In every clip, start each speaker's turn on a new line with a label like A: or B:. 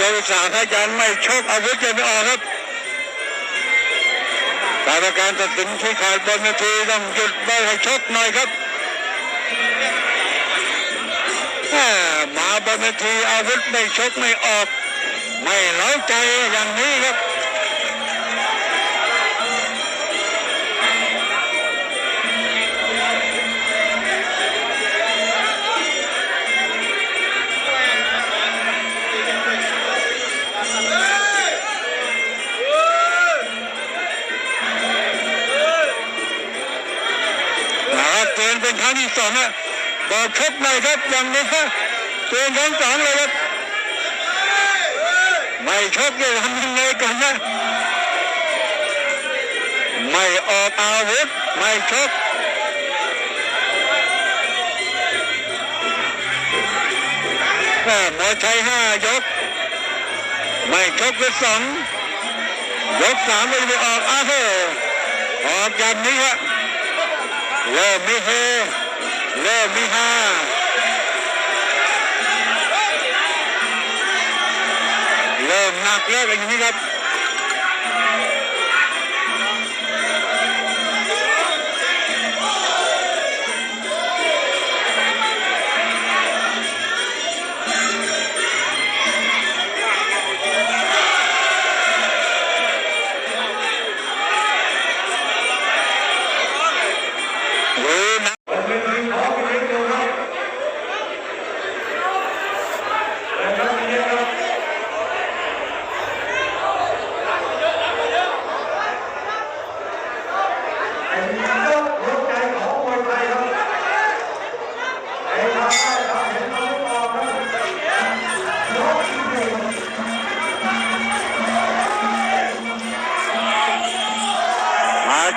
A: มายกสามถ้ายันไม่ชกอาวุธยังไม่ออกครับกรรมการตัดสินที่ขาดบนเวทีต้องหยุดไม่ให้ชกหน่อยครับมาบนเวทีอาวุธไม่ชกไม่ออก ไม่เล้าใจอย่างนี้ครับ เตือนเป็นครั้งที่สองนะบอกชกเลยครับอย่างนี้ฮะเตือนครั้งสองเลยครับไม่ชกจะทำยังไงกันนะไม่ออกอาวุธไม่ชกแม่หมวยชัยห้ายก ไม่ชกก็สองยกสามไม่ได้ออกอ้าวออกอย่างนี้ฮะ เริ่มมีเฮเริ่มมีฮาเริ่มหนักเลิกกันอย่างนี้ครับ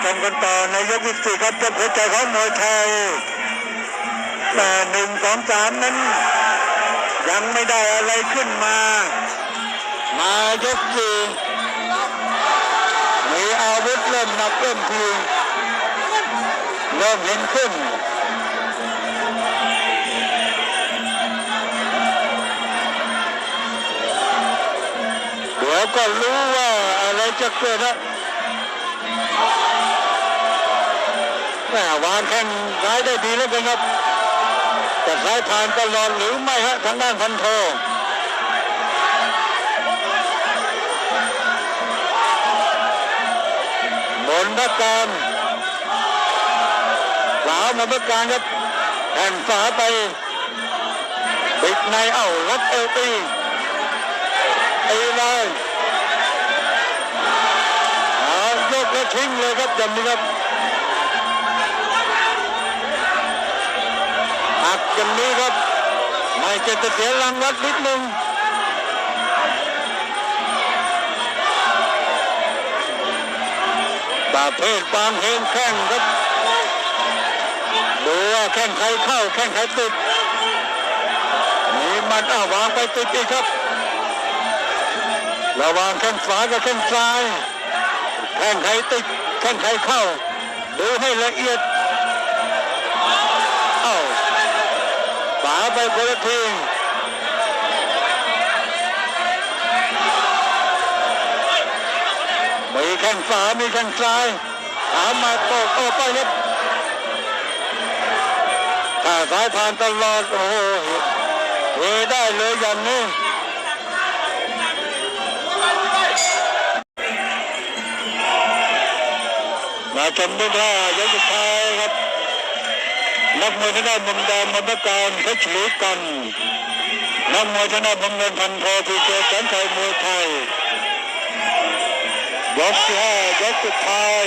A: ชมกันต่อในยกที่สี่ครับเจ้าหัวใจของมวยไทยแต่หนึ่งสองสามนั้น ยังไม่ได้อะไรขึ้นมา มายกสี่มีอาวุธเริ่มหนักเริ่มทีเริ่มเห็นขึ้นเดี๋ยวก็รู้ว่าอะไรจะเกิดนะ แม่วางแข้งซ้ายได้ดีแล้วกันครับจะซ้ายผ่านตลอดหรือไม่ฮะทางด้านพันโทบนพักการขวามาพักการครับแผ่นฝาไปปิดในเอ้ารับเอลตีตีเลยเอายกแล้วทิ้งเลยครับจำนี้ครับ อย่างนี้ครับ ไม่จะจะเสียรางวัลนิดนึงประเภทปางเฮงแข้งครับดูว่าแข้งใครเข้าแข้งใครติดนี่มันอ้าววางไปติดอีกครับระวางแข้งขวากับแข้งซ้าย แข้งใครติดแข้งใครเข้า ดูให้ละเอียด ป๋าไปคนละทีมีแข้งขวามีแข้งซ้ายหามาตกโอ้ไปครับถ้าสายผ่านตลอด โอ้โหเฮได้เลยอย่างนี้มาชมด้วยว่ายกสุดท้ายครับ นักมวยชนะมุมแดงมรการเพชรลีกันนักมวยชนะมุมเงินพันโทพีเจแสนชัยมวยไทยยกที่ห้ายกสุดท้าย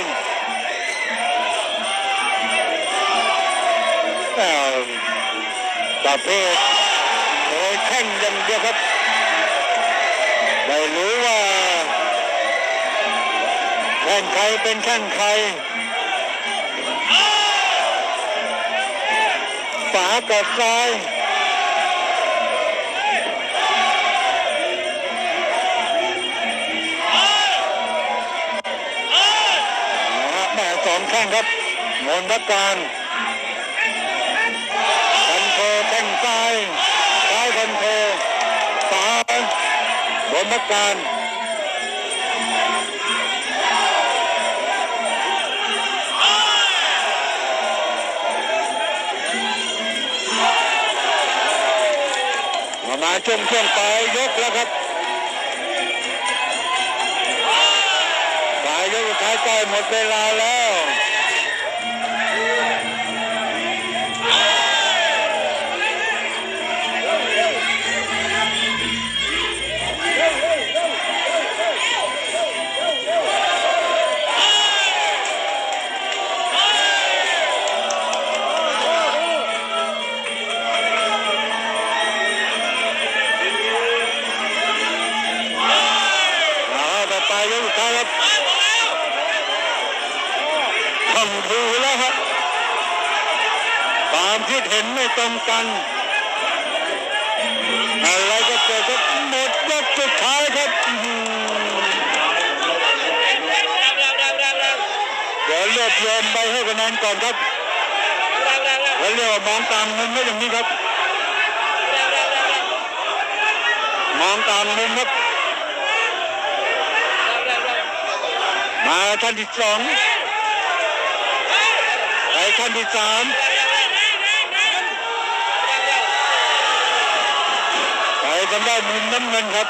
A: ประเภทมวยแข่งย่างเดียวครับไม่รู้ว่าแข่งใครเป็นแข่งใคร กับซ้ายแม่สองแข้งครับมนทักการพันโทแข้งซ้ายซ้ายพันโทฝายมการ มาช่วงช่วงปลายยกแล้วครับปลายยกสุดท้ายใกล้หมดเวลาแล้ว ทำถูแล้วครับความคิดเห็นไม่ตรงกัน อะไรก็เกิดครับหมดยกสุดท้ายครับเดี๋ยวรวบรวมไปให้คะแนนก่อนครับแล้วเรียกว่ามองตามมุมไม่อย่างนี้ครับ มองตามมุมครับ มาท่านที่สอง ไปท่านที่สามไปทางด้านมุมน้ำเงินครับ